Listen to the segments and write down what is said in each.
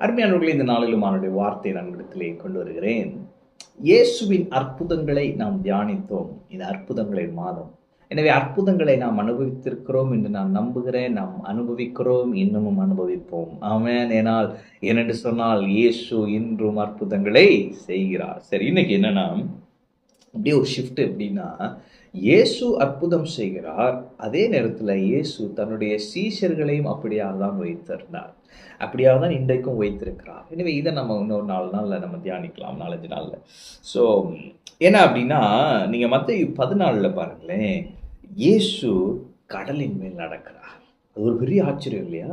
அருமையானவர்களே இந்த நாளிலும் அவனுடைய வார்த்தை நான் இடத்திலே கொண்டு வருகிறேன். இயேசுவின் அற்புதங்களை நாம் தியானித்தோம். இந்த அற்புதங்களின் மாதம். எனவே அற்புதங்களை நாம் அனுபவித்திருக்கிறோம் என்று நான் நம்புகிறேன். நாம் அனுபவிக்கிறோம் இன்னமும் அனுபவிப்போம். ஆமேன். ஏனால் ஏனென்று சொன்னால் இயேசு இன்றும் அற்புதங்களை செய்கிறார். சரி இன்னைக்கு என்னன்னா அப்படியே ஒரு ஷிஃப்ட் எப்படின்னா இயேசு அற்புதம் செய்கிறார். அதே நேரத்தில் இயேசு தன்னுடைய சீஷர்களையும் அப்படியாக தான் வைத்திருந்தார். அப்படியாக தான் இன்றைக்கும் வைத்திருக்கிறார். எனவே இதை நம்ம இன்னொரு நாலு நாளில் நம்ம தியானிக்கலாம் நாலஞ்சு நாளில். ஸோ ஏன்னா அப்படின்னா நீங்கள் மற்ற பதினாலில் பாருங்களேன். இயேசு கடலின் மேல் நடக்கிறார். அது ஒரு பெரிய ஆச்சரியம் இல்லையா?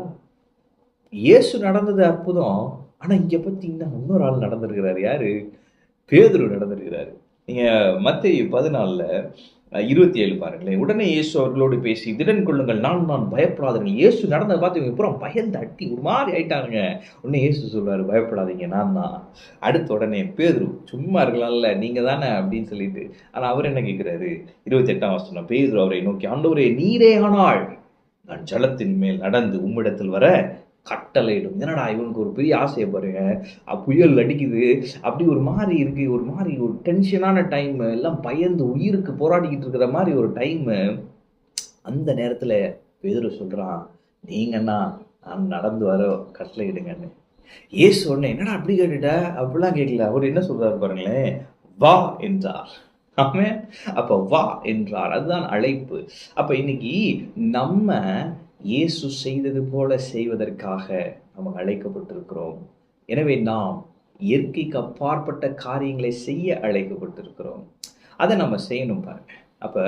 இயேசு நடந்தது அற்புதம். ஆனால் இங்கே பார்த்தீங்கன்னா இன்னொரு ஆள் நடந்திருக்கிறார். யார்? பேதுரு நடந்திருக்கிறாரு. நீங்கள் மத்திய பதினாலில் இருபத்தி ஏழு பாருங்களேன். உடனே இயேசு அவர்களோடு பேசி திடன் கொள்ளுங்கள் நான் நான் பயப்படாதீங்க இயேசு நடந்ததை பார்த்து இவங்க பூரா பயந்து அட்டி ஒரு மாதிரி ஆயிட்டானுங்க. உடனே இயேசு சொல்வார் பயப்படாதீங்க நான் தான். அடுத்த உடனே பேதுரு சும்மா இருக்கலாம்ல நீங்கள் தானே? அப்படின்னு சொல்லிட்டு. ஆனால் அவர் என்ன கேட்குறாரு இருபத்தெட்டாம் வருஷம் பேதுரு அவரை நோக்கி ஆண்டவரே நீரே ஆனால் நான் ஜலத்தின் மேல் நடந்து உம்மிடத்தில் வர கட்டளையிடும். என்னடா இவனுக்கு ஒரு பெரிய ஆசையை பாருங்க. புயல் அடிக்குது. அப்படி ஒரு மாதிரி இருக்கு. ஒரு மாதிரி ஒரு டென்ஷனான டைம் எல்லாம் பயந்து உயிருக்கு போராடிக்கிட்டு இருக்கிற மாதிரி ஒரு டைம் அந்த நேரத்தில் பேதுரு சொல்கிறான் நீங்கன்னா நான் நடந்து வர கட்டளையிடுங்கன்னு ஏசு உடனே என்னடா அப்படி கேட்டுட்ட? அப்படிலாம் கேட்கல. அவர் என்ன சொல்றாரு பாருங்களேன். வா என்றார். ஆமே அப்ப வா என்றார். அதுதான் அழைப்பு. அப்ப இன்னைக்கு நம்ம இயேசு செய்தது போல செய்வதற்காக நம்ம அழைக்கப்பட்டிருக்கிறோம். எனவே நாம் இயற்கைக்கு அப்பாற்பட்ட காரியங்களை செய்ய அழைக்கப்பட்டிருக்கிறோம். அதை நம்ம செய்யணும் பாருங்க. அப்போ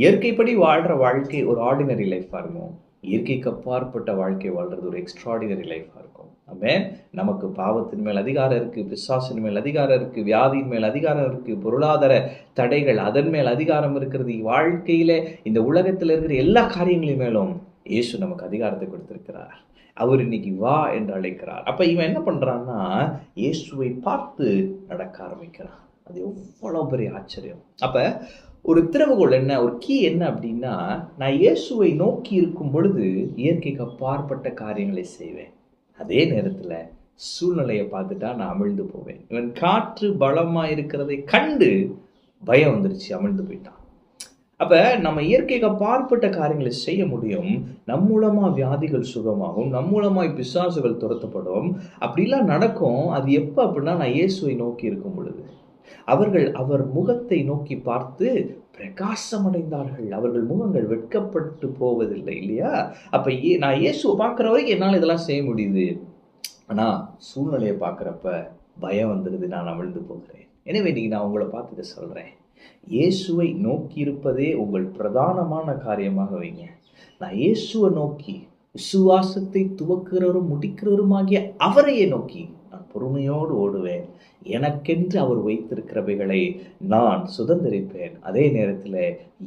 இயற்கைப்படி வாழ்கிற வாழ்க்கை ஒரு ஆர்டினரி லைஃபாக இருக்கும். இயற்கைக்கு அப்பாற்பட்ட வாழ்க்கை வாழ்றது ஒரு எக்ஸ்ட்ராடினரி லைஃபாக இருக்கும். நம்ம நமக்கு பாவத்தின் மேல் அதிகாரம் இருக்குது பிசாசின் மேல் அதிகாரம் இருக்குது வியாதியின் மேல் அதிகாரம் இருக்குது பொருளாதார தடைகள் அதன் மேல் அதிகாரம் இருக்கிறது. வாழ்க்கையில் இந்த உலகத்தில் இருக்கிற எல்லா காரியங்களின் மேலும் இயேசு நமக்கு அதிகாரத்தை கொடுத்திருக்கிறார். அவர் இன்னைக்கு வா என்று அழைக்கிறார். அப்போ இவன் என்ன பண்ணுறான்னா இயேசுவை பார்த்து நடக்க ஆரம்பிக்கிறான். அது எவ்வளோ பெரிய ஆச்சரியம். அப்போ ஒரு திறவுகோல் என்ன ஒரு கீ என்ன அப்படின்னா நான் இயேசுவை நோக்கி இருக்கும் பொழுது இயற்கைக்கு அப்பாற்பட்ட காரியங்களை செய்வேன். அதே நேரத்தில் சூழ்நிலையை பார்த்துட்டா நான் அமிழ்ந்து போவேன். இவன் காற்று பலமாக இருக்கிறதை கண்டு பயம் வந்துருச்சு அமிழ்ந்து போயிட்டான். அப்போ நம்ம இயற்கைக்கு அப்பாற்பட்ட காரியங்களை செய்ய முடியும். நம் மூலமாக வியாதிகள் சுகமாகும். நம் மூலமாக பிசாசுகள் துரத்தப்படும். அப்படிலாம் நடக்கும். அது எப்போ அப்படின்னா நான் இயேசுவை நோக்கி இருக்கும் பொழுது. அவர்கள் அவர் முகத்தை நோக்கி பார்த்து பிரகாசமடைந்தார்கள். அவர்கள் முகங்கள் வெட்கப்பட்டு போவதில்லை இல்லையா? அப்போ ஏ- நான் இயேசுவை பார்க்குற வரைக்கும் என்னால் இதெல்லாம் செய்ய முடியுது. ஆனால் சூழ்நிலையை பார்க்குறப்ப பயம் வந்துடுது நான் அமிழ்ந்து போகிறேன். எனவே இன்னைக்கு நான் உங்களை பார்த்துட்டு சொல்கிறேன் இயேசுவை நோக்கி இருப்பதே உங்கள் பிரதானமான காரியமாக வைங்க. நான் இயேசுவை நோக்கி விசுவாசத்தை துவக்கிறவரும் முடிக்கிறவருமாகிய அவரையே நோக்கி நான் பொறுமையோடு ஓடுவேன். எனக்கென்று அவர் வைத்திருக்கிறவைகளை நான் சுதந்திரிப்பேன். அதே நேரத்தில்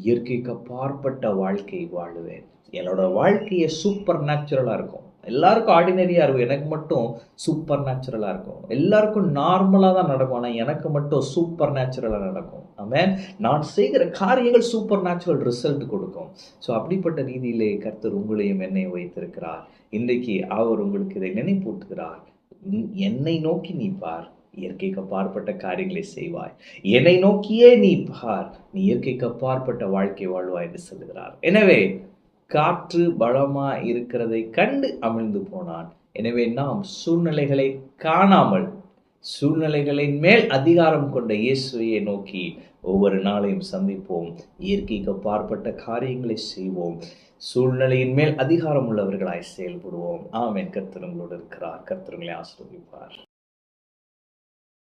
இயற்கைக்கு அப்பாற்பட்ட வாழ்க்கை வாழுவேன். என்னோட வாழ்க்கையை சூப்பர் நேச்சுரலாக இருக்கும். எல்லாருக்கும் ஆர்டினரியாக இருக்கும். எனக்கு மட்டும் சூப்பர் நேச்சுரலாக இருக்கும். எல்லாருக்கும் நார்மலாக தான் நடக்கும். ஆனால் எனக்கு மட்டும் சூப்பர் நேச்சுரலாக நடக்கும். ஆமாம் நான் செய்கிற காரியங்கள் சூப்பர் நேச்சுரல் ரிசல்ட் கொடுக்கும். ஸோ அப்படிப்பட்ட ரீதியிலே கர்த்தர் உங்களையும் என்னையும் வைத்திருக்கிறார். இன்றைக்கு அவர் உங்களுக்கு இதை நினைப்பூட்டுகிறார். என்னை நோக்கி நீ பார். இயற்கைக்கு அப்பாற்பட்ட காரியங்களை செய்வாய். என்னை நோக்கியே நீ பார். நீ இயற்கைக்கு அப்பாற்பட்ட வாழ்க்கை வாழ்வாய் என்று சொல்லுகிறார். எனவே காற்று பலமா இருக்கிறதை கண்டு அமிழ்ந்து போனான். எனவே நாம் சூழ்நிலைகளை காணாமல் சூழ்நிலைகளின் மேல் அதிகாரம் கொண்ட இயேசுவையை நோக்கி ஒவ்வொரு நாளையும் சந்திப்போம். இயற்கைக்கு பார்ப்பட்ட காரியங்களை செய்வோம். சூழ்நிலையின் மேல் அதிகாரம் உள்ளவர்களாய் செயல்படுவோம். ஆமென். கர்த்தர் உங்களோடு இருக்கிறார். கர்த்தர் உங்களை